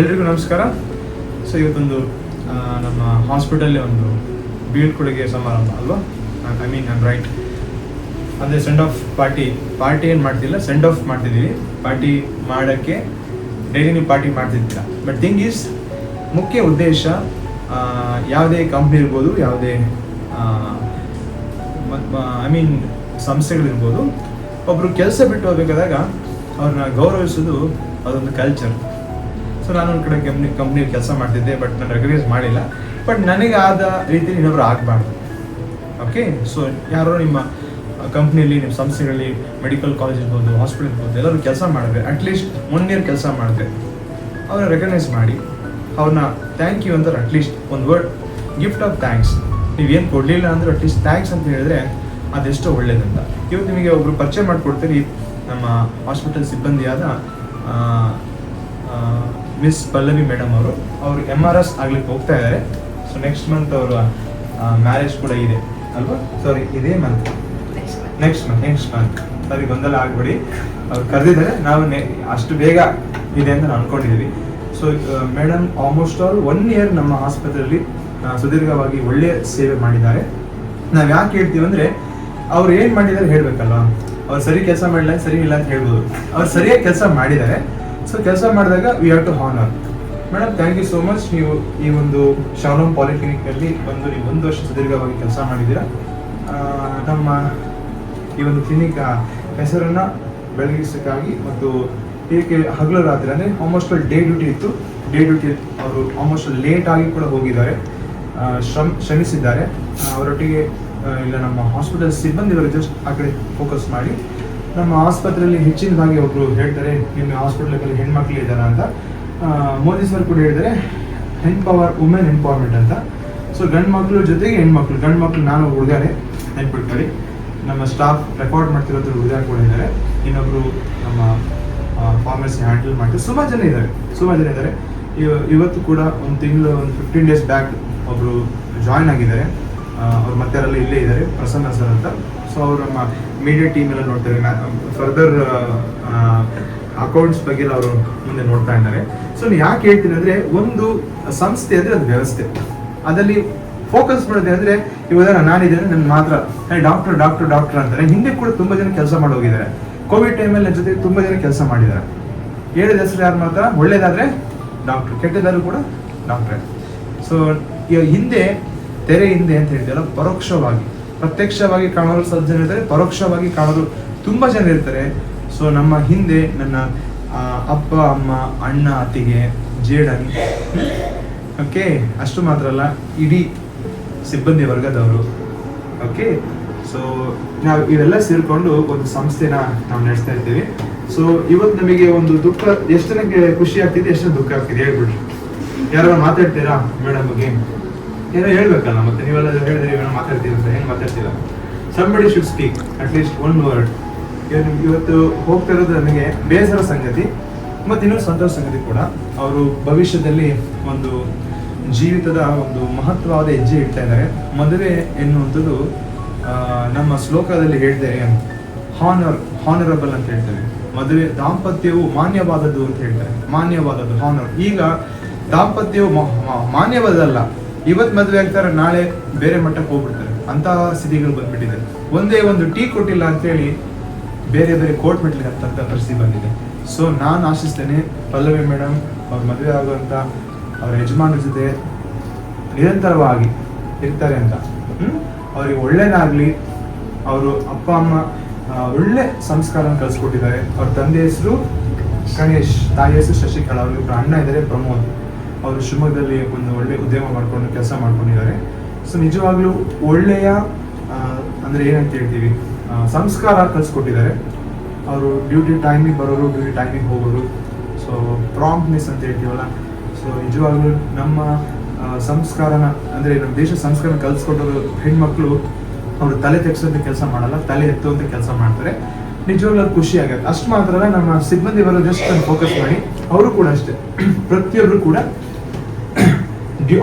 ಎಲ್ರಿಗೂ ನಮಸ್ಕಾರ. ಸೊ ಇವತ್ತೊಂದು ನಮ್ಮ ಹಾಸ್ಪಿಟಲ್ ಒಂದು ಬೀಳ್ಕೊಡುಗೆ ಸಮಾರಂಭ, ಅಲ್ವಾ? ಐ ಮೀನ್ ಐಮ್ ರೈಟ್ ಅಂದರೆ ಸೆಂಡ್ ಆಫ್ ಪಾರ್ಟಿ ಪಾರ್ಟಿ ಏನು ಮಾಡ್ತಿಲ್ಲ ಸೆಂಡ್ ಆಫ್ ಮಾಡ್ತಿದ್ದೀವಿ. ಪಾರ್ಟಿ ಮಾಡೋಕ್ಕೆ ಡೈಲಿ ನೀವು ಪಾರ್ಟಿ ಮಾಡ್ತಿದ್ದೀರ ಬಟ್ ಥಿಂಗ್ ಈಸ್ ಮುಖ್ಯ ಉದ್ದೇಶ ಯಾವುದೇ ಕಂಪ್ನಿ ಇರ್ಬೋದು, ಯಾವುದೇ ಐ ಮೀನ್ ಸಂಸ್ಥೆಗಳಿರ್ಬೋದು ಒಬ್ಬರು ಕೆಲಸ ಬಿಟ್ಟು ಹೋಗ್ಬೇಕಾದಾಗ ಅವ್ರನ್ನ ಗೌರವಿಸೋದು ಅದೊಂದು ಕಲ್ಚರ್ ನಾನು ಒಂದು ಕಡೆ ಕಂಪ್ನಿ ಕಂಪ್ನಿಯಲ್ಲಿ ಕೆಲಸ ಮಾಡ್ತಿದ್ದೆ ಬಟ್ ನಾನು ರೆಕಗ್ನೈಸ್ ಮಾಡಿಲ್ಲ. ಬಟ್ ನನಗೆ ಆದ ರೀತಿಯಲ್ಲಿ ಇನ್ನೊಬ್ರು ಆಗಬಾರ್ದು. ಓಕೆ ಸೊ ಯಾರೋ ನಿಮ್ಮ ಕಂಪ್ನಿಯಲ್ಲಿ ನಿಮ್ಮ ಸಂಸ್ಥೆಗಳಲ್ಲಿ ಮೆಡಿಕಲ್ ಕಾಲೇಜ್ ಇರ್ಬೋದು ಹಾಸ್ಪಿಟಲ್ ಇರ್ಬೋದು, ಎಲ್ಲರೂ ಕೆಲಸ ಮಾಡಿದ್ರೆ ಅಟ್ಲೀಸ್ಟ್ ಒನ್ ಇಯರ್ ಕೆಲಸ ಮಾಡಿದೆ ಅವ್ರನ್ನ ರೆಕಗ್ನೈಸ್ ಮಾಡಿ, ಅವ್ರನ್ನ ಥ್ಯಾಂಕ್ ಯು ಅಂತಾರೆ ಅಟ್ಲೀಸ್ಟ್ ಒಂದು ವರ್ಡ್ ಗಿಫ್ಟ್ ಆಫ್ ಥ್ಯಾಂಕ್ಸ್ ನೀವೇನು ಕೊಡಲಿಲ್ಲ ಅಂದ್ರೆ ಅಟ್ಲೀಸ್ಟ್ ಥ್ಯಾಂಕ್ಸ್ ಅಂತ ಹೇಳಿದ್ರೆ ಅದೆಷ್ಟೋ ಒಳ್ಳೇದಂತ. ಇವತ್ತು ನಿಮಗೆ ಒಬ್ರು ಪರಿಚಯ ಮಾಡಿಕೊಡ್ತೀರಿ ನಮ್ಮ ಹಾಸ್ಪಿಟಲ್ ಸಿಬ್ಬಂದಿಯಾದ ಮಿಸ್ ಪಲ್ಲವಿ ಮೇಡಮ್ ಅವರು ಅವರು ಎಂ ಆರ್ ಎಸ್ ಆಗ್ಲಿಕ್ಕೆ ಹೋಗ್ತಾ ಇದ್ದಾರೆ ಸೊ ನೆಕ್ಸ್ಟ್ ಮಂತ್ ಅವರ ಮ್ಯಾರೇಜ್ ಕೂಡ ಇದೆ. ಅಲ್ವಾ? ಸಾರಿ ಇದೇ month next month next month ಸರಿ ಗೊಂದಲ ಆಗ್ಬಿಡಿ. ಅವ್ರು ಕರೆದಿದ್ದಾರೆ. ನಾವು ಅಷ್ಟು ಬೇಗ ಇದೆ ಅಂತ ನಾವು ಅನ್ಕೊಂಡಿದ್ದೀವಿ so madam almost all one year ನಮ್ಮ ಆಸ್ಪತ್ರೆಯಲ್ಲಿ ಸುದೀರ್ಘವಾಗಿ ಒಳ್ಳೆಯ ಸೇವೆ ಮಾಡಿದ್ದಾರೆ. ನಾವು ಯಾಕೆ ಹೇಳ್ತೀವಿ ಅಂದ್ರೆ ಅವ್ರು ಏನು ಮಾಡಿದ್ದಾರೆ ಹೇಳ್ಬೇಕಲ್ವಾ? ಅವ್ರು ಸರಿ ಕೆಲಸ ಮಾಡಲ್ಲ ಸರಿ ಇಲ್ಲ ಅಂತ ಹೇಳ್ಬೋದು. ಅವ್ರು ಸರಿಯಾಗಿ ಕೆಲಸ ಮಾಡಿದ್ದಾರೆ. ಸೊ ಕೆಲಸ ಮಾಡಿದಾಗ we have to honour madam thank you so much ನೀವು ಈ ಒಂದು ಶಾಲೋಮ್ ಪಾಲಿಕ್ಲಿನಿಕ್ ಅಲ್ಲಿ ಬಂದು ನೀವು ಒಂದು ವರ್ಷ ಸುದೀರ್ಘವಾಗಿ ಕೆಲಸ ಮಾಡಿದ್ದೀರಾ. ನಮ್ಮ ಈ ಒಂದು ಕ್ಲಿನಿಕ್ ಹೆಸರನ್ನು ಬೆಳಗಿಸಕ್ಕಾಗಿ ಮತ್ತು ಏಕೆ ಹಗಲು ರಾತ್ರಿ ಅಂದರೆ ಆಲ್ಮೋಸ್ಟ್ ಡೇ ಡ್ಯೂಟಿ ಇತ್ತು. ಡೇ ಡ್ಯೂಟಿ ಅವರು ಆಲ್ಮೋಸ್ಟ್ ಲೇಟ್ ಆಗಿ ಕೂಡ ಹೋಗಿದ್ದಾರೆ. ಶ್ರಮ್, ಶ್ರಮಿಸಿದ್ದಾರೆ. ಅವರೊಟ್ಟಿಗೆ ಇಲ್ಲ ನಮ್ಮ ಹಾಸ್ಪಿಟಲ್ ಸಿಬ್ಬಂದಿಗಳು ಜಸ್ಟ್ ಆ ಕಡೆ ಫೋಕಸ್ ಮಾಡಿ. ನಮ್ಮ ಆಸ್ಪತ್ರೆಯಲ್ಲಿ ಹೆಚ್ಚಿನದಾಗಿ ಒಬ್ರು ಹೇಳ್ತಾರೆ ನಿಮ್ಮ ಹಾಸ್ಪಿಟಲ್ಗಳಲ್ಲಿ ಹೆಣ್ಮಕ್ಳು ಇದ್ದಾರೆ ಅಂತ. ಮೋದಿ ಸರ್ ಕೂಡ ಹೇಳಿದರೆ ಹೆಣ್ ಪವರ್ ವುಮೆನ್ ಎಂಪವರ್ಮೆಂಟ್ ಅಂತ. ಸೊ ಗಂಡು ಮಕ್ಕಳು ಜೊತೆಗೆ ಹೆಣ್ಮಕ್ಳು ಗಂಡು ಮಕ್ಕಳು ನಾನು ಹುಡುಗಾರೆ ನೆನ್ಪಿಟ್ಕೊಳ್ಳಿ ನಮ್ಮ ಸ್ಟಾಫ್ ರೆಕಾರ್ಡ್ ಮಾಡ್ತಿರೋದ್ರ ಹುಡುಗ ಕೂಡ ಇದ್ದಾರೆ. ಇನ್ನೊಬ್ರು ನಮ್ಮ ಫಾರ್ಮಸಿ ಹ್ಯಾಂಡಲ್ ಮಾಡ್ತಾರೆ ಸುಮಾರು ಜನ ಇದ್ದಾರೆ ಸುಮಾರು ಜನ ಇದ್ದಾರೆ. ಇವ- ಇವತ್ತು ಕೂಡ ಒಂದು ತಿಂಗಳು, ಒಂದು ಫಿಫ್ಟೀನ್ ಡೇಸ್ ಬ್ಯಾಕ್ ಒಬ್ಬರು ಜಾಯ್ನ್ ಆಗಿದ್ದಾರೆ. ಅವ್ರು ಮತ್ತೆ ಅವರೆಲ್ಲ ಇಲ್ಲೇ ಇದ್ದಾರೆ, ಪ್ರಸನ್ನ ಸರ್ ಅಂತ. ಸೊ ನಮ್ಮ ಮೀಡಿಯಾ ಟೀಮ್ ಎಲ್ಲ ನೋಡ್ತಾರೆ. ಫರ್ದರ್ ಅಕೌಂಟ್ಸ್ ಬಗ್ಗೆ ಅವರು ಮುಂದೆ ನೋಡ್ತಾ ಇದ್ದಾರೆ. ಸೊ ಯಾಕೆ ಹೇಳ್ತೀನಿ ಅಂದ್ರೆ ಒಂದು ಸಂಸ್ಥೆ ಅಂದ್ರೆ ಅದು ವ್ಯವಸ್ಥೆ. ಅದರಲ್ಲಿ ಫೋಕಸ್ ಮಾಡೋದೆ ಅಂದ್ರೆ ಇವಾಗ ನಾನಿದ್ದೇನೆ ನನ್ನ ಮಾತ್ರ. ಡಾಕ್ಟರ್ ಡಾಕ್ಟರ್ ಡಾಕ್ಟರ್ ಅಂತಾರೆ. ಹಿಂದೆ ಕೂಡ ತುಂಬಾ ಜನ ಕೆಲಸ ಮಾಡಿ ಹೋಗಿದ್ದಾರೆ ಕೋವಿಡ್ ಟೈಮಲ್ಲಿ ನನ್ನ ಜೊತೆ ತುಂಬಾ ಜನ ಕೆಲಸ ಮಾಡಿದ್ದಾರೆ. ಹೇಳಿದ ಹೆಸರು ಯಾರು ಮಾತ್ರ? ಒಳ್ಳೇದಾದ್ರೆ ಡಾಕ್ಟರ್ ಕೆಟ್ಟದಾದ್ರು ಕೂಡ ಡಾಕ್ಟರ್ ಸೊ ಹಿಂದೆ, ತೆರೆ ಹಿಂದೆ ಅಂತ ಹೇಳ್ತೀವಲ್ಲ ಪರೋಕ್ಷವಾಗಿ. ಪ್ರತ್ಯಕ್ಷವಾಗಿ ಕಾಣೋರು ಸ್ವಲ್ಪ ಜನ ಇರ್ತಾರೆ, ಪರೋಕ್ಷವಾಗಿ ಕಾಣೋರು ತುಂಬಾ ಜನ ಇರ್ತಾರೆ. ಸೊ ನಮ್ಮ ಹಿಂದೆ ನನ್ನ ಅಪ್ಪ, ಅಮ್ಮ, ಅಣ್ಣ, ಅತ್ತಿಗೆ, ಜೇಡನ್ ಓಕೆ ಅಷ್ಟು ಮಾತ್ರ ಅಲ್ಲ, ಇಡೀ ಸಿಬ್ಬಂದಿ ವರ್ಗದವರು ಓಕೆ ಸೊ ನಾವು ಇವೆಲ್ಲ ಸೇರಿಕೊಂಡು ಒಂದು ಸಂಸ್ಥೆನ ನಾವು ನಡೆಸ್ತಾ ಇರ್ತೀವಿ ಸೊ ಇವತ್ತು ನಮಗೆ ಒಂದು ದುಃಖ ಎಷ್ಟು ನನಗೆ ಖುಷಿ ಆಗ್ತಿದೆ ಎಷ್ಟು ದುಃಖ ಆಗ್ತಿದೆ ಹೇಳ್ಬಿಡ್ರಿ. ಯಾರು ಮಾತಾಡ್ತೀರಾ ಮೇಡಮ್ ಬಗ್ಗೆ ಏನೋ ಹೇಳ್ಬೇಕಲ್ಲ, ಮತ್ತೆ ನೀವೆಲ್ಲ ಹೇಳಿದ್ರೆ ಏನೋ ಮಾತಾಡ್ತೀರ ಅಂತ ಏನು ಮಾತಾಡ್ತೀರ? Somebody should speak at least one word ಇವತ್ತು ಹೋಗ್ತಾ ಇರೋದು ನನಗೆ ಬೇಸರ ಸಂಗತಿ, ಮತ್ತೆ ಇನ್ನೊಂದು ಸಂತೋಷ ಸಂಗತಿ ಕೂಡ. ಅವರು ಭವಿಷ್ಯದಲ್ಲಿ ಒಂದು ಜೀವಿತದ ಒಂದು ಮಹತ್ವವಾದ ಹೆಜ್ಜೆ ಇಡ್ತಾ ಇದ್ದಾರೆ. ಮದುವೆ ಎನ್ನುವಂಥದ್ದು ನಮ್ಮ ಶ್ಲೋಕದಲ್ಲಿ ಹೇಳ್ತೇವೆ ಹಾನರ್ ಹಾನರಬಲ್ ಅಂತ ಹೇಳ್ತೇವೆ ಮದುವೆ ದಾಂಪತ್ಯವು ಮಾನ್ಯವಾದದ್ದು ಅಂತ ಹೇಳ್ತಾರೆ. ಮಾನ್ಯವಾದದ್ದು ಹಾನರ್ ಈಗ ದಾಂಪತ್ಯವು ಮಾನ್ಯವಾದಲ್ಲ ಇವತ್ ಮದುವೆ ಆಗ್ತಾರೆ, ನಾಳೆ ಬೇರೆ ಮಟ್ಟಕ್ಕೆ ಹೋಗ್ಬಿಡ್ತಾರೆ. ಅಂತಹ ಸ್ಥಿತಿಗಳು ಬಂದ್ಬಿಟ್ಟಿದೆ. ಒಂದೇ ಒಂದು ಟೀ ಕೊಟ್ಟಿಲ್ಲ ಅಂತೇಳಿ ಬೇರೆ ಬೇರೆ ಕೋರ್ಟ್ ಮೆಟ್ಲಿಗೆ ಹತ್ತಂತ ಪರಿಸ್ಥಿತಿ ಬಂದಿದೆ. ಸೊ ನಾನು ಆಶಿಸ್ತೇನೆ, ಪಲ್ಲವಿ ಮೇಡಮ್ ಅವ್ರ ಮದುವೆ ಆಗುವಂತ ಅವ್ರ ಯಜಮಾನರ ಜೊತೆ ನಿರಂತರವಾಗಿ ಇರ್ತಾರೆ ಅಂತ? ಅವ್ರಿಗೆ ಒಳ್ಳೇದಾಗ್ಲಿ. ಅವರು ಅಪ್ಪ, ಅಮ್ಮ ಒಳ್ಳೆ ಸಂಸ್ಕಾರ ಕಲಿಸ್ಕೊಟ್ಟಿದ್ದಾರೆ. ಅವ್ರ ತಂದೆ ಹೆಸರು ಗಣೇಶ್, ತಾಯಿ ಹೆಸರು ಶಶಿಕಲಾ. ಅವ್ರಿಗೆ ಅಣ್ಣ ಇದ್ದಾರೆ, ಪ್ರಮೋದ್. ಅವರು ಶಿವಮೊಗ್ಗದಲ್ಲಿ ಒಂದು ಒಳ್ಳೆ ಉದ್ಯಮ ಮಾಡ್ಕೊಂಡು ಕೆಲಸ ಮಾಡ್ಕೊಂಡಿದ್ದಾರೆ. ಸೊ ನಿಜವಾಗ್ಲೂ ಒಳ್ಳೆಯ ಅಂದರೆ ಏನಂತ ಹೇಳ್ತೀವಿ ಸಂಸ್ಕಾರ ಕಲಿಸ್ಕೊಟ್ಟಿದ್ದಾರೆ ಅವರು ಡ್ಯೂಟಿ ಟೈಮಿಗೆ ಬರೋರು, ಡ್ಯೂಟಿ ಟೈಮಿಗೆ ಹೋಗೋರು. ಸೊ ಪ್ರಾಂಪ್ಟ್ನೆಸ್ ಅಂತ ಹೇಳ್ತೀವಲ್ಲ. ಸೊ ನಿಜವಾಗ್ಲೂ ನಮ್ಮ ಸಂಸ್ಕಾರನ, ಅಂದ್ರೆ ನಮ್ಮ ದೇಶ ಸಂಸ್ಕಾರ ಕಲಿಸ್ಕೊಟ್ಟರು ಹೆಣ್ಮಕ್ಳು, ಅವರು ತಲೆ ತೆಗ್ಸೋಂತ ಕೆಲಸ ಮಾಡಲ್ಲ, ತಲೆ ಎತ್ತುವಂತ ಕೆಲಸ ಮಾಡ್ತಾರೆ. ನಿಜವಾಗ್ಲೂ ಅದು ಖುಷಿ ಆಗುತ್ತೆ. ಅಷ್ಟು ಮಾತ್ರ ನಮ್ಮ ಸಿಬ್ಬಂದಿ ಬರೋ ಜಸ್ಟ್ ಫೋಕಸ್ ಮಾಡಿ. ಅವರು ಕೂಡ ಅಷ್ಟೇ. ಪ್ರತಿಯೊಬ್ರು ಕೂಡ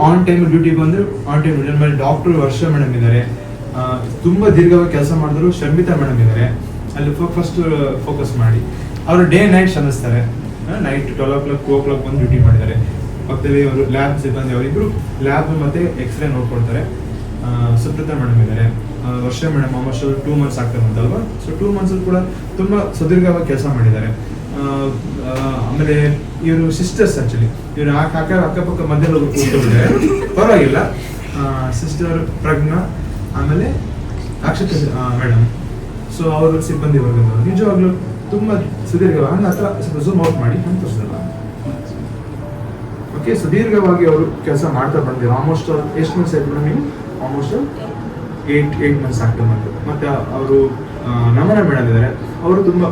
ಆನ್ ಟೈಮ್ ಡ್ಯೂಟಿ ಬಂದು ಆನ್ ಟೈಮ್ ಆಮೇಲೆ ಡಾಕ್ಟರ್ ವರ್ಷ ಮೇಡಮ್ ಇದ್ದಾರೆ. ತುಂಬ ದೀರ್ಘವಾಗಿ ಕೆಲಸ ಮಾಡಿದ್ರು. ಶರ್ಮಿತಾ ಮೇಡಮ್ ಇದ್ದಾರೆ. ಅಲ್ಲಿ ಫಸ್ಟ್ ಫೋಕಸ್ ಮಾಡಿ. ಅವರು day night ಶ್ರಮಿಸ್ತಾರೆ. Night twelve o'clock two o'clock ಬಂದು ಡ್ಯೂಟಿ ಮಾಡಿದ್ದಾರೆ. ಪಕ್ಕದಲ್ಲಿ ಅವರು ಲ್ಯಾಬ್ ಸಿಬ್ಬಂದಿ ಅವರಿಬ್ರು ಲ್ಯಾಬ್ ಮತ್ತೆ ಎಕ್ಸ್ರೇ ನೋಡ್ಕೊಳ್ತಾರೆ. ಸುಪ್ರತಾ ಮೇಡಮ್ ಇದ್ದಾರೆ. ವರ್ಷ ಮೇಡಮ್ ಆಲ್ಮೋಸ್ಟ್ ಟೂ ಮಂತ್ಸ್ ಆಗ್ತಾರೆ ಅಂತಲ್ವಾ ಸೊ ಟೂ ಮಂತ್ಸ್ ಕೂಡ ತುಂಬಾ ಸುದೀರ್ಘವಾಗಿ ಕೆಲಸ ಮಾಡಿದ್ದಾರೆ. ಆಮೇಲೆ ಇವರು ಸಿಸ್ಟರ್ಸ್ ಆಕ್ಚುಲಿ ಇವರು ಅಕ್ಕ ಕಾಕ, ಅಕ್ಕಪಕ್ಕ ಮಧ್ಯದಲ್ಲಿ ಕೂತ್ಕೊಂಡಿದ್ದಾರೆ. ಪರವಾಗಿಲ್ಲ. ಸಿಸ್ಟರ್ ಪ್ರಜ್ಞಾ, ಆಮೇಲೆ ಅಕ್ಷತ ಮೇಡಮ್ ಸೊ ಅವರು ಸಿಬ್ಬಂದಿ ವರ್ಗದವರು. ನಿಜವಾಗ್ಲೂ ತುಂಬ ಸುದೀರ್ಘವಾಗಿ ಹತ್ರ ಸ್ವಲ್ಪ ಔಟ್ ಮಾಡಿ ಅಂತ ತೋರಿಸಲ್ಲ ಓಕೆ ಸುದೀರ್ಘವಾಗಿ ಅವರು ಕೆಲಸ ಮಾಡ್ತಾ ಬಂದಿದ್ದಾರೆ. ಆಲ್ಮೋಸ್ಟ್ ಎಷ್ಟು ಮಂತ್ಸ್ ಆಯ್ತು ನೀವು ಆಲ್ಮೋಸ್ಟ್ ಏಟ್ ಏಟ್ ಮಂತ್ಸ್ ಆಗ್ತಾ ಮತ್ತೆ ಮತ್ತೆ ಅವರು ನಮನ ಮೇಡಮ್ ಇದ್ದಾರೆ ಅವರು ತುಂಬಾ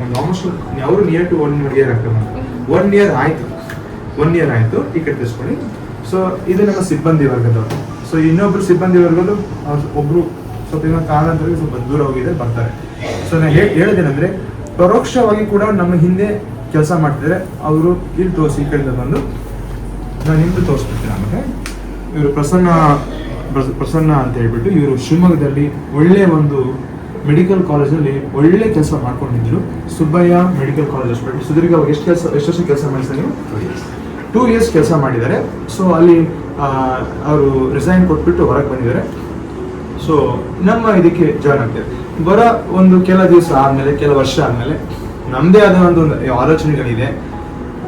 ಆಲ್ಮೋಸ್ಟ್ ಅವರು ನಿಯರ್ ಟು ಒನ್ ಇಯರ್ ಆಗ್ತದೆ ಒನ್ ಇಯರ್ ಆಯ್ತು. ಒನ್ ಇಯರ್ ಆಯ್ತು ಟಿಕೆಟ್ ತೆಗೆಸ್ಕೊಳ್ಳಿ. ಸೊ ಇದು ನಮ್ಮ ಸಿಬ್ಬಂದಿ ವರ್ಗದವರು. ಸೊ ಇನ್ನೊಬ್ರು ಸಿಬ್ಬಂದಿ ವರ್ಗದ್ದು ಅವ್ರು ಒಬ್ರು ಸ್ವಲ್ಪ ಇವಾಗ ಕಾರಣಾಂತರಕ್ಕೆ ಸ್ವಲ್ಪ ದೂರ ಹೋಗಿದೆ ಬರ್ತಾರೆ. ಸೊ ನಾನು ಹೇಳಿದೇನೆಂದ್ರೆ, ಪರೋಕ್ಷವಾಗಿ ಕೂಡ ನಮ್ಮ ಹಿಂದೆ ಕೆಲಸ ಮಾಡ್ತಿದ್ರೆ ಅವರು ಇಲ್ಲಿ ತೋರಿಸಿ, ಈ ಕಡೆಯಿಂದ ಬಂದು. ನಾನು ನಿಮ್ದು ತೋರಿಸ್ಬಿಡ್ತೀನಿ ಆಮೇಲೆ. ಇವರು ಪ್ರಸನ್ನ, ಪ್ರಸ- ಪ್ರಸನ್ನ ಅಂತ ಹೇಳ್ಬಿಟ್ಟು ಇವರು ಶಿವಮೊಗ್ಗದಲ್ಲಿ ಒಳ್ಳೆಯ ಒಂದು ಮೆಡಿಕಲ್ ಕಾಲೇಜಲ್ಲಿ ಒಳ್ಳೆ ಕೆಲಸ ಮಾಡ್ಕೊಂಡಿದ್ರು. ಸುಬ್ಬಯ್ಯ ಮೆಡಿಕಲ್ ಕಾಲೇಜ್ ಹಾಸ್ಪಿಟಲ್ ಸುದೀರ್ಘ ಎಷ್ಟು ಕೆಲಸ ಎಷ್ಟು ವರ್ಷ ಕೆಲಸ ಮಾಡಿದ್ರೆ ನೀವು? ಟೂ ಇಯರ್ಸ್ ಕೆಲಸ ಮಾಡಿದ್ದಾರೆ. ಸೊ ಅಲ್ಲಿ ಅವರು ರಿಸೈನ್ ಕೊಟ್ಬಿಟ್ಟು ಹೊರಗೆ ಬಂದಿದ್ದಾರೆ. ಸೊ ನಮ್ಮ ಇದಕ್ಕೆ ಜಾಯ್ನ್ ಆಗ್ತೇವೆ ಬರೋ ಒಂದು ಕೆಲ ದಿವಸ ಆದ್ಮೇಲೆ ಕೆಲ ವರ್ಷ ಆದ್ಮೇಲೆ ನಮ್ಮದೇ ಆದ ಒಂದು ಒಂದು ಆಲೋಚನೆಗಳಿದೆ.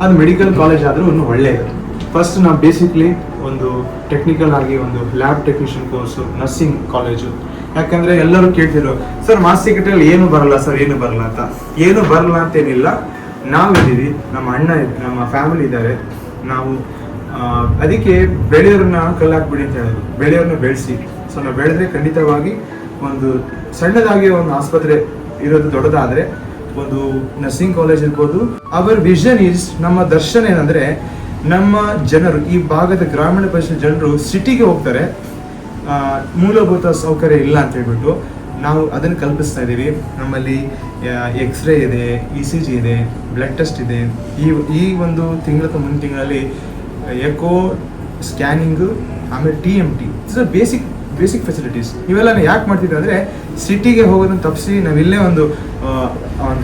ಅದು ಮೆಡಿಕಲ್ ಕಾಲೇಜ್ ಆದರೂ ಒಂದು ಒಳ್ಳೆಯದು ಫಸ್ಟ್ ನಾವು ಬೇಸಿಕ್ಲಿ ಒಂದು ಟೆಕ್ನಿಕಲ್ ಆಗಿ ಒಂದು lab technician course nursing college ಯಾಕಂದ್ರೆ ಎಲ್ಲರೂ ಕೇಳ್ತಿದ್ರು, ಸರ್ ಮಾಸ್ ಅಲ್ಲಿ ಏನು ಬರಲ್ಲ, ಸರ್, ಏನು ಬರಲ್ಲ ಅಂತ. ಏನು ಬರಲ್ಲ ಅಂತೇನಿಲ್ಲ. ನಾವಿದ್ದೀವಿ. ನಮ್ಮ ಅಣ್ಣ ನಮ್ಮ ಫ್ಯಾಮಿಲಿ ಇದ್ದಾರೆ. ನಾವು ಅದಕ್ಕೆ ಬೆಳೆಯೋರನ್ನ ಕಲ್ಲಾಕ್ಬಿಡಿ ಅಂತ ಹೇಳೋದು ಬೆಳೆಯೋರನ್ನ ಬೆಳೆಸಿ. ಸೊ, ನಾವು ಬೆಳೆದ್ರೆ ಖಂಡಿತವಾಗಿ ಒಂದು ಸಣ್ಣದಾಗಿ ಒಂದು ಆಸ್ಪತ್ರೆ ಇರೋದು ದೊಡ್ಡದಾದ್ರೆ ಒಂದು ನರ್ಸಿಂಗ್ ಕಾಲೇಜ್ ಇರ್ಬೋದು. ಅವರ್ ವಿಷನ್ ಈಸ್ ನಮ್ಮ ದರ್ಶನ ಏನಂದ್ರೆ ನಮ್ಮ ಜನರು, ಈ ಭಾಗದ ಗ್ರಾಮೀಣ ಪ್ರದೇಶದ ಜನರು ಸಿಟಿಗೆ ಹೋಗ್ತಾರೆ. ಮೂಲಭೂತ ಸೌಕರ್ಯ ಇಲ್ಲ ಅಂತ ಹೇಳ್ಬಿಟ್ಟು ನಾವು ಅದನ್ನು ಕಲ್ಪಿಸ್ತಾ ಇದ್ದೀವಿ. ನಮ್ಮಲ್ಲಿ ಎಕ್ಸ್ರೇ ಇದೆ ಇ ಸಿ ಜಿ ಇದೆ ಬ್ಲಡ್ ಟೆಸ್ಟ್ ಇದೆ. ಈ ಈ ಒಂದು ತಿಂಗಳ ಅಥವಾ ಮುಂದಿನ ತಿಂಗಳಲ್ಲಿ ಎಕೋ ಸ್ಕ್ಯಾನಿಂಗು ಆಮೇಲೆ T M T basic basic facilities ಇವೆಲ್ಲ ಯಾಕೆ ಮಾಡ್ತಿದ್ವಿ ಅಂದರೆ ಸಿಟಿಗೆ ಹೋಗೋದನ್ನು ತಪ್ಪಿಸಿ ನಾವಿಲ್ಲೇ ಒಂದು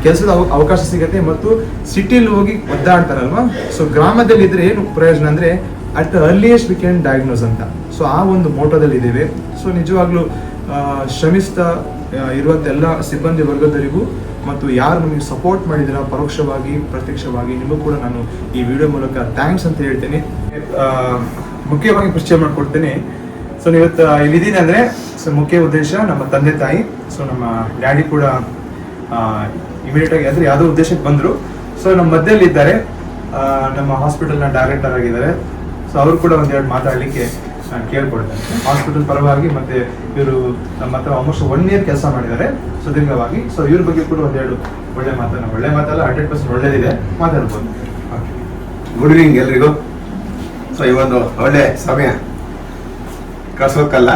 ಕೆಲಸದ ಅವಕಾಶ ಸಿಗುತ್ತೆ ಮತ್ತು ಸಿಟಿಲಿ ಹೋಗಿ ಒದ್ದಾಡ್ತಾರಲ್ವ? ಸೊ ಗ್ರಾಮದಲ್ಲಿ ಇದ್ರೆ ಏನು ಪ್ರಯೋಜನ ಅಂದರೆ at earliest we can diagnose ಅಂತ. ಸೊ ಆ ಒಂದು ಮೋಟೋದಲ್ಲಿ ಇದ್ದೇವೆ. ಸೊ ನಿಜವಾಗ್ಲೂ ಶ್ರಮಿಸ್ತಾ ಇರುವಂತೆಲ್ಲ ಸಿಬ್ಬಂದಿ ವರ್ಗದವರಿಗೂ ಮತ್ತು ಯಾರು ನಮಗೆ ಸಪೋರ್ಟ್ ಮಾಡಿದಿರ ಪರೋಕ್ಷವಾಗಿ, ಪ್ರತ್ಯಕ್ಷವಾಗಿ ನಿಮಗೂ ಕೂಡ ನಾನು ಈ ವಿಡಿಯೋ ಮೂಲಕ ಥ್ಯಾಂಕ್ಸ್ ಅಂತ ಹೇಳ್ತೇನೆ. ಮುಖ್ಯವಾಗಿ ಪರಿಚಯ ಮಾಡ್ಕೊಡ್ತೇನೆ ಸೊ ಇವತ್ತು ಇಲ್ಲಿದ್ದೀನಿ ಅಂದರೆ ಸೊ ಮುಖ್ಯ ಉದ್ದೇಶ ನಮ್ಮ ತಂದೆ ತಾಯಿ. ಸೊ ನಮ್ಮ ಡ್ಯಾಡಿ ಕೂಡ ಇಮಿಡಿಯೇಟ್ ಆಗಿ ಅಂದ್ರೆ ಯಾವುದೋ ಉದ್ದೇಶಕ್ಕೆ ಬಂದರು. ಸೊ ನಮ್ಮ ಮಧ್ಯದಲ್ಲಿ ಇದ್ದಾರೆ ನಮ್ಮ ಹಾಸ್ಪಿಟಲ್ನ ಡೈರೆಕ್ಟರ್ ಆಗಿದ್ದಾರೆ. ಸೊ ಅವರು ಕೂಡ ಒಂದೆರಡು ಮಾತಾಡಲಿಕ್ಕೆ ನಾನು ಕೇಳ್ಕೊಡ್ತೇನೆ ಹಾಸ್ಪಿಟಲ್ ಪರವಾಗಿ ಮತ್ತೆ ಇವರು ನಮ್ಮ ಹತ್ರ ಆಲ್ಮೋಸ್ಟ್ ಒನ್ ಇಯರ್ ಕೆಲಸ ಮಾಡಿದ್ದಾರೆ, ಸುದೀರ್ಘವಾಗಿ. ಸೊ ಇವ್ರ ಬಗ್ಗೆ ಕೂಡ ಒಂದೆರಡು ಒಳ್ಳೆ ಮಾತನ್ನ, ಒಳ್ಳೆ ಮಾತಲ್ಲ ಹಂಡ್ರೆಡ್ ಪರ್ಸೆಂಟ್ ಒಳ್ಳೇದಿದೆ, ಮಾತಾಡ್ಬೋದು. ಗುಡ್ ಈವ್ನಿಂಗ್ ಎಲ್ರಿಗೂ. ಸೊ ಈ ಒಂದು ಒಳ್ಳೆ ಸಮಯ. ಕಸೋಕಲ್ಲ.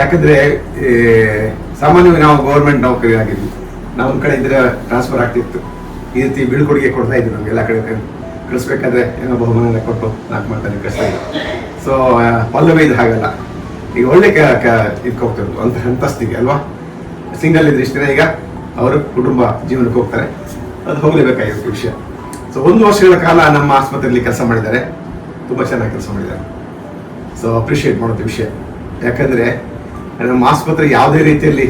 ಯಾಕಂದ್ರೆ ಸಾಮಾನ್ಯವಾಗಿ ನಾವು ಗೌರ್ಮೆಂಟ್ ನೌಕರಿ ಆಗಿದ್ವಿ ನಮ್ಮ ಕಡೆ ಇದ್ರೆ ಟ್ರಾನ್ಸ್ಫರ್ ಆಗ್ತಿತ್ತು. ಈ ರೀತಿ ಬೀಳ್ಕೊಡುಗೆ ಕೊಡ್ತಾ ಇದ್ರು ನಮ್ಗೆ ಎಲ್ಲ ಕಡೆ. ಕಳಿಸ್ಬೇಕಾದ್ರೆ ಏನೋ ಬಹುಮಾನ ಕೊಟ್ಟು ನಾಲ್ಕು ಕಷ್ಟ ಇದ್ರು. ಸೊ ಪಲ್ಲವೇ ಇದು ಹಾಗಲ್ಲ. ಈಗ ಒಳ್ಳೆ ಇದಕ್ಕೆ ಹೋಗ್ತಿದ್ರು ಅಂತ ಅಂತಸ್ತಿಗೆ, ಅಲ್ವಾ? ಸಿಂಗಲ್ ಇದ್ರೆ ಇಷ್ಟೇ ಈಗ ಅವರು ಕುಟುಂಬ ಜೀವನಕ್ಕೆ ಹೋಗ್ತಾರೆ. ಅದು ಹೋಗ್ಲೇಬೇಕಾಗಿರೋ ವಿಷಯ. ಸೊ ಒಂದು ವರ್ಷಗಳ ಕಾಲ ನಮ್ಮ ಆಸ್ಪತ್ರೆಯಲ್ಲಿ ಕೆಲಸ ಮಾಡಿದ್ದಾರೆ. ತುಂಬ ಚೆನ್ನಾಗಿ ಕೆಲಸ ಮಾಡಿದ್ದಾರೆ. ಸೊ ಅಪ್ರಿಷಿಯೇಟ್ ಮಾಡೋದು ವಿಷಯ. ಯಾಕಂದ್ರೆ ನಮ್ಮ ಆಸ್ಪತ್ರೆ ಯಾವುದೇ ರೀತಿಯಲ್ಲಿ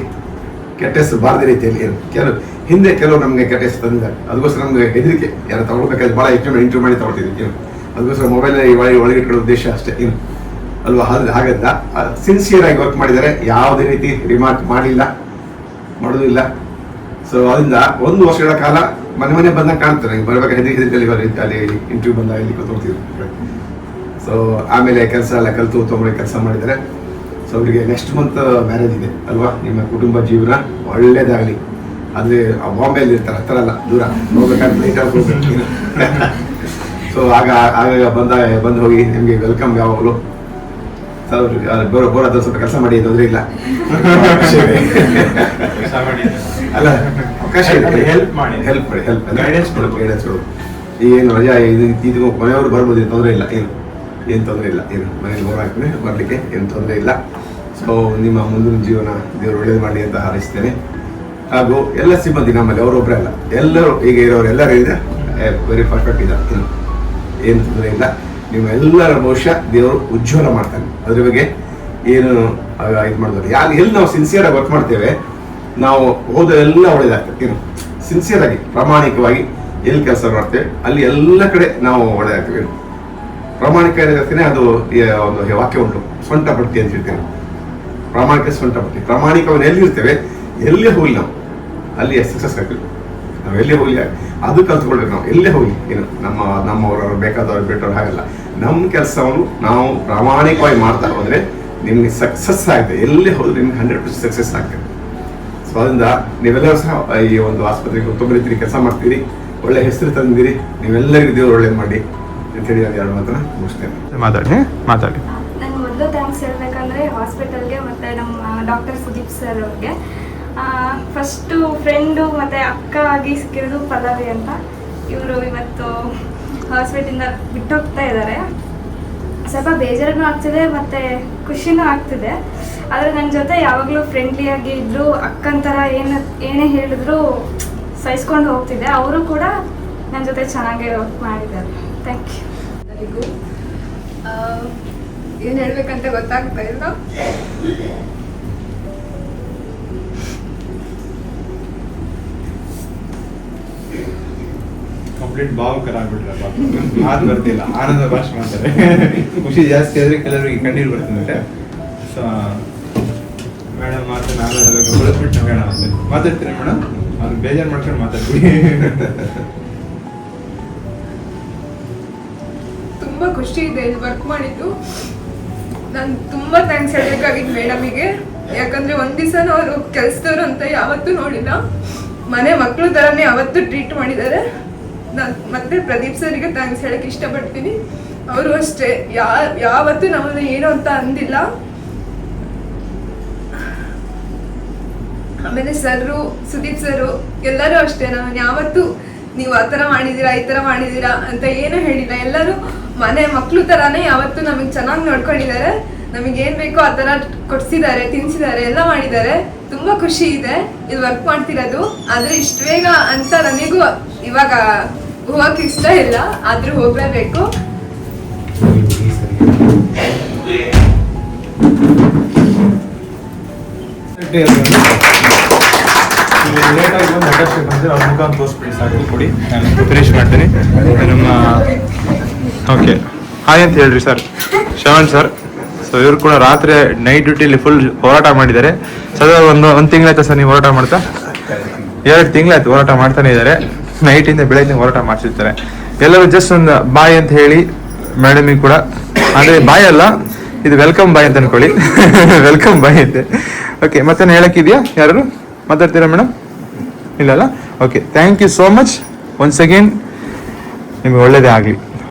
ಕೆಟ್ಟ ಹೆಸರು ಬಾರದೇ ರೀತಿಯಲ್ಲಿ ಕೆಲವು ಹಿಂದೆ ಕೆಲವು ನಮಗೆ ಕೆಟ್ಟ ತಂದಿದ್ದಾರೆ. ಅದಕ್ಕೋಸ್ಕರ ನಮಗೆ ಹೆದರಿಕೆ. ಯಾರು ತಗೊಳ್ಬೇಕಾದ್ರೆ ಭಾಳ ಹೆಚ್ಚು ಇಂಟರ್ವ್ಯೂ ಮಾಡಿ ತಗೊಳ್ತಿದ್ವಿ ಏನು? ಅದಕ್ಕೋಸ್ಕರ ಮೊಬೈಲ್ ಒಳಗೆ ಒಳಗೆ ಇಟ್ಕೊಳ್ಳೋ ಉದ್ದೇಶ ಅಷ್ಟೇ, ಏನು? ಅಲ್ವಾ? ಹಾಗೆ ಹಾಗಲ್ಲ ಸಿನ್ಸಿಯರ್ ಆಗಿ ವರ್ಕ್ ಮಾಡಿದ್ದಾರೆ. ಯಾವುದೇ ರೀತಿ ರಿಮಾರ್ಕ್ ಮಾಡಿಲ್ಲ, ಮಾಡೋದಿಲ್ಲ. ಸೊ ಅದರಿಂದ ಒಂದು ವರ್ಷಗಳ ಕಾಲ ಮನೆ ಮನೆ ಬಂದಾಗ ಕಾಣ್ತಾರೆ ನಂಗೆ ಬರ್ಬೇಕಾದ್ರೆ ಹೆದರಿ ಹೆದರಿಕಲ್ಲಿ ಬರ ಅಲ್ಲಿ ಇಂಟರ್ವ್ಯೂ ಬಂದಾಗ ಇಲ್ಲಿ ಕೂತ್ಕೊಳ್ತಿದ್ರು ಸೊ ಆಮೇಲೆ ಕೆಲಸ ಎಲ್ಲ ಕಲಿತು ತೊಗೊಂಡು ಕೆಲಸ ಮಾಡಿದ್ದಾರೆ. ಸೊ ಅವರಿಗೆ ನೆಕ್ಸ್ಟ್ ಮಂತ್ ಮ್ಯಾರೇಜ್ ಇದೆ, ಅಲ್ವಾ? ನಿಮ್ಮ ಕುಟುಂಬ ಜೀವನ ಒಳ್ಳೇದಾಗಲಿ. ಆದರೆ ಬಾಂಬೆಯಲ್ಲಿ ಇರ್ತಾರೆ ಹತ್ರ ಅಲ್ಲ ದೂರ. ಹೋಗ್ಬೇಕಾದ್ರೆ ಲೇಟ್ ಆಗಿ ಸೊ ಆಗ ಆಗಾಗ ಬಂದ ಬಂದು ಹೋಗಿ ನಿಮಗೆ ವೆಲ್ಕಮ್ ಯಾವಾಗಲೂ ಸರ್ ಬೋರ್ ಬೋರ್ ಆದ್ರೆ ಸ್ವಲ್ಪ ಕೆಲಸ ಮಾಡಿ ತೊಂದರೆ ಇಲ್ಲ. ಅಲ್ಲ ಅವಕಾಶ ಇದೆ. Help ಮಾಡಿ. ಹೆಲ್ಪ್ ಮಾಡಿ ಹೆಲ್ಪ್ ಗೈಡೆನ್ಸ್ ಕೊಡು. ಗೈಡೆನ್ಸ್ ಕೊಡು. ಏನು ರಜಾ ಇದು ಇದು ಮನೆಯವರು ಬರ್ಬೋದು ತೊಂದರೆ ಇಲ್ಲ ಏನು. ಏನು ತೊಂದರೆ ಇಲ್ಲ ಏನು. ಮನೇಲಿ ಬೋರ್ ಹಾಕ್ತೀನಿ ಬರಲಿಕ್ಕೆ ಏನು ತೊಂದರೆ ಇಲ್ಲ. ಸೊ ನಿಮ್ಮ ಮುಂದಿನ ಜೀವನ ದೇವರು ಒಳ್ಳೇದು ಮಾಡಿ ಅಂತ ಹಾರೈಸ್ತೇನೆ. ಹಾಗೂ ಎಲ್ಲ ಸಿಬ್ಬಂದಿ ನಮ್ಮಲ್ಲಿ ಅವರೊಬ್ಬರೇ ಅಲ್ಲ. ಎಲ್ಲರೂ ಈಗ ಇರೋರು ಎಲ್ಲರೂ ಇದೆ ವೆರಿ ಪರ್ಫೆಕ್ಟ್ ಇದೆ. ಏನು ಏನು ತೊಂದರೆ ಇಲ್ಲ. ನಿಮ್ಮ ಎಲ್ಲರ ಭವಿಷ್ಯ ದೇವರು ಉಜ್ವಲ ಮಾಡ್ತಾನೆ. ಅದ್ರ ಬಗ್ಗೆ ಏನು ಇದು ಮಾಡಿದ್ರು ಯಾರು, ಎಲ್ಲಿ ನಾವು ಸಿನ್ಸಿಯರ್ ಆಗಿ ವರ್ಕ್ ಮಾಡ್ತೇವೆ, ನಾವು ಹೋದ ಎಲ್ಲ ಒಳ್ಳೇದಾಗ್ತದೆ. ಏನು ಸಿನ್ಸಿಯರ್ ಆಗಿ, ಪ್ರಾಮಾಣಿಕವಾಗಿ ಎಲ್ಲಿ ಕೆಲಸ ಮಾಡ್ತೇವೆ, ಅಲ್ಲಿ ಎಲ್ಲ ಕಡೆ ನಾವು ಒಳ್ಳೇದಾಗ್ತೇವೆ. ಪ್ರಾಮಾಣಿಕ ಅದು ಒಂದು ವಾಕ್ಯ ಉಂಟು. ಸ್ವಂಟ ಪಟ್ಟಿ ಅಂತ ಹೇಳ್ತೇನೆ. ಪ್ರಾಮಾಣಿಕ ಸ್ವಂಟ ಪಟ್ಟಿ ಪ್ರಾಮಾಣಿಕವನ್ನು ಎಲ್ಲಿರ್ತೇವೆ ಎಲ್ಲೇ ಹೋಗ್ಲಿ ನಾವು? ಅಲ್ಲಿ ಸಕ್ಸಸ್ ಆಗ್ತೀವಿ ನಾವು ಎಲ್ಲೇ ಹೋಗ್ಲಿ? ಅದು ಕಲ್ತ್ಕೊಳ್ಬೇಕು ನಾವು. ಎಲ್ಲೇ ಹೋಗ್ಲಿ? ಏನು? ನಮ್ಮ ನಮ್ಮವ್ರವ್ರು ಬೇಕಾದವ್ರು ಬಿಟ್ಟವ್ರು ಹಾಗಲ್ಲ. ನಮ್ಮ ಕೆಲಸವನ್ನು ನಾವು ಪ್ರಾಮಾಣಿಕವಾಗಿ ಮಾಡ್ತಾ ಹೋದ್ರೆ ನಿಮ್ಗೆ ಸಕ್ಸಸ್ ಆಗುತ್ತೆ ಎಲ್ಲೇ ಹೋದ್ರೆ ನಿಮ್ಗೆ ಹಂಡ್ರೆಡ್ ಪರ್ಸೆಂಟ್ ಸಕ್ಸಸ್ ಆಗ್ತದೆ. ಸೊ ಅದರಿಂದ ನೀವೆಲ್ಲರೂ ಸಹ ಈ ಒಂದು ಆಸ್ಪತ್ರೆಗೆ ಉತ್ತಮ ರೀತಿಯಲ್ಲಿ ಕೆಲಸ ಮಾಡ್ತೀರಿ. ಒಳ್ಳೆ ಹೆಸರು ತಂದಿರಿ. ನೀವೆಲ್ಲರಿಗೂ ದೇವರು ಒಳ್ಳೇದು ಮಾಡಿ ಅಂತೇಳಿ ನಾನು ಎರಡು ಮಾತ್ರ ಮುಗಿಸ್ತೇನೆ. ಮಾತಾಡಿ. ಮಾತಾಡಿ. ನಾನು ಮೊದಲು ಥ್ಯಾಂಕ್ಸ್ ಹೇಳ್ಬೇಕಂದ್ರೆ ಹಾಸ್ಪಿಟಲ್ಗೆ ಮತ್ತು ನಮ್ಮ ಡಾಕ್ಟರ್ ಸುದೀಪ್ ಸರ್ ಅವ್ರಿಗೆ. ಫಸ್ಟು ಫ್ರೆಂಡು ಮತ್ತು ಅಕ್ಕ ಆಗಿ ಸಿಕ್ಕಿರೋದು ಪಲ್ಲವಿ ಅಂತ. ಇವರು ಇವತ್ತು ಹಾಸ್ಪಿಟ್ಲಿಂದ ಬಿಟ್ಟೋಗ್ತಾ ಇದ್ದಾರೆ ಸ್ವಲ್ಪ ಬೇಜಾರನೂ ಆಗ್ತಿದೆ, ಮತ್ತು ಖುಷಿನೂ ಆಗ್ತಿದೆ. ಆದರೆ ನನ್ನ ಜೊತೆ ಯಾವಾಗಲೂ ಫ್ರೆಂಡ್ಲಿಯಾಗಿ ಇದ್ದರು ಅಕ್ಕನ ಥರ ಏನು, ಏನೇ ಹೇಳಿದ್ರು ಸಹಿಸ್ಕೊಂಡು ಹೋಗ್ತಿದ್ದೆ. ಅವರು ಕೂಡ ನನ್ನ ಜೊತೆ ಚೆನ್ನಾಗೇ ವರ್ಕ್ ಮಾಡಿದ್ದಾರೆ. ಥ್ಯಾಂಕ್ ಯು ಎಲ್ಲರಿಗೂ ಏನು ಹೇಳಬೇಕಂತ ಗೊತ್ತಾಗ್ತಾ ಇಲ್ಲ ಕಂಪ್ಲೀಟ್ ಭಾವುಕರಾಗ್ಬಿಟ್ರೆ ಮಾತು ಬರ್ತಿಲ್ಲ. ಆನಂದ ಭಾಷೆ ಮಾಡ್ತಾರೆ. ಖುಷಿ ಜಾಸ್ತಿ ಆದ್ರೆ ಕೆಲವರಿಗೆ ಕಣ್ಣೀರು ಬರ್ತದೆ ಸೊ ಮೇಡಮ್ ಮಾತು ನಾವೆಲ್ಲ ಬಳಸ್ಬಿಟ್ಟು ಮೇಡಮ್ ಅಂತ ಮಾತಾಡ್ತೀರಾ ಮೇಡಮ್ ಅವ್ರು ಬೇಜಾರು ಮಾಡ್ಕೊಂಡು ಮಾತಾಡ್ತೀವಿ ತುಂಬಾ ಖುಷಿ ಇದೆ ಇಲ್ಲಿ ವರ್ಕ್ ಮಾಡಿದ್ದು. ನಾನು ತುಂಬಾ ಥ್ಯಾಂಕ್ಸ್ ಹೇಳ್ಬೇಕಾಗಿತ್ತು ಮೇಡಮಿಗೆ ಯಾಕಂದ್ರೆ ಒಂದ್ ದಿವಸನೂ ಅವರು ಕೆಲಸದವ್ರು ಅಂತ ಯಾವತ್ತೂ ನೋಡಿಲ್ಲ. ಮನೆ ಮಕ್ಕಳು ತರನೇ ಅವತ್ತು ಟ್ರೀಟ್ ಮಾಡಿದ್ದಾರೆ. ಮತ್ತೆ ಪ್ರದೀಪ್ ಸರ್ಗೆ ಥ್ಯಾಂಕ್ಸ್ ಹೇಳಕ್ ಇಷ್ಟಪಡ್ತೀನಿ. ಅವರು ಅಷ್ಟೇ. ಯಾ ಯಾವತ್ತೂ ನಮ್ಮನ್ನ ಏನು ಅಂತ ಅಂದಿಲ್ಲ. ಆಮೇಲೆ ಸರ್ರು, ಸುದೀಪ್ ಸರು ಎಲ್ಲರೂ ಅಷ್ಟೇ. ನಾನು ಯಾವತ್ತೂ ನೀವು ಆ ಥರ ಮಾಡಿದ್ದೀರಾ, ಈ ಥರ ಮಾಡಿದ್ದೀರಾ ಅಂತ ಏನೂ ಹೇಳಿಲ್ಲ. ಎಲ್ಲರೂ ಮನೆ ಮಕ್ಳು ಥರನೇ ಯಾವತ್ತೂ ನಮಗೆ ಚೆನ್ನಾಗಿ ನೋಡ್ಕೊಂಡಿದ್ದಾರೆ. ನಮಗೆ ಏನು ಬೇಕೋ ಆ ಥರ ಕೊಡ್ಸಿದ್ದಾರೆ, ತಿನ್ಸಿದ್ದಾರೆ, ಎಲ್ಲ ಮಾಡಿದ್ದಾರೆ. ತುಂಬ ಖುಷಿ ಇದೆ. ಇಲ್ಲಿ ವರ್ಕ್ ಮಾಡ್ತಿರೋದು. ಆದರೆ ಇಷ್ಟು ಬೇಗ ಅಂತ ನನಗೂ ಇವಾಗ ಹೋಗಕ್ಕೆ ಇಷ್ಟ ಇಲ್ಲ, ಆದ್ರೂ ಹೋಗ್ಲೇಬೇಕು. ಓಕೆ ಅಂತ ಹೇಳ್ರಿ ಸರ್ ಶ್ರವಣ್ ಸರ್ ಸೊ ಇವರು ಕೂಡ ರಾತ್ರಿ ನೈಟ್ ಡ್ಯೂಟಿಲಿ ಫುಲ್ ಹೋರಾಟ ಮಾಡಿದ್ದಾರೆ. ಸದಾ ಒಂದು ಒಂದು ತಿಂಗಳಾಯ್ತಾ ಸರ್ ನೀವು ಹೋರಾಟ ಮಾಡ್ತಾ? ಎರಡು ತಿಂಗಳಾಯ್ತು ಹೋರಾಟ ಮಾಡ್ತಾನೆ ಇದ್ದಾರೆ. ನೈಟಿಂದ ಬೆಳಗ್ಗೆ ಹೋರಾಟ ಮಾಡ್ತಿರ್ತಾರೆ. ಎಲ್ಲರೂ ಜಸ್ಟ್ ಒಂದು ಬಾಯ್ ಅಂತ ಹೇಳಿ ಮೇಡಮಿಗೆ ಕೂಡ. ಅಂದರೆ ಬಾಯ್ ಅಲ್ಲ, ಇದು ವೆಲ್ಕಮ್ ಬಾಯ್ ಅಂತ ಅನ್ಕೊಳ್ಳಿ. ವೆಲ್ಕಮ್ ಬಾಯ್ ಅಂತೆ. ಓಕೆ ಮತ್ತೆ ಹೇಳಕ್ಕಿದೆಯಾ? ಯಾರು? ಮಾತಾಡ್ತೀರಾ ಮೇಡಮ್ ಇಲ್ಲಲ್ಲ? Okay thank you so much once again ನಿಮಗೆ ಒಳ್ಳೇದೇ ಆಗಲಿ.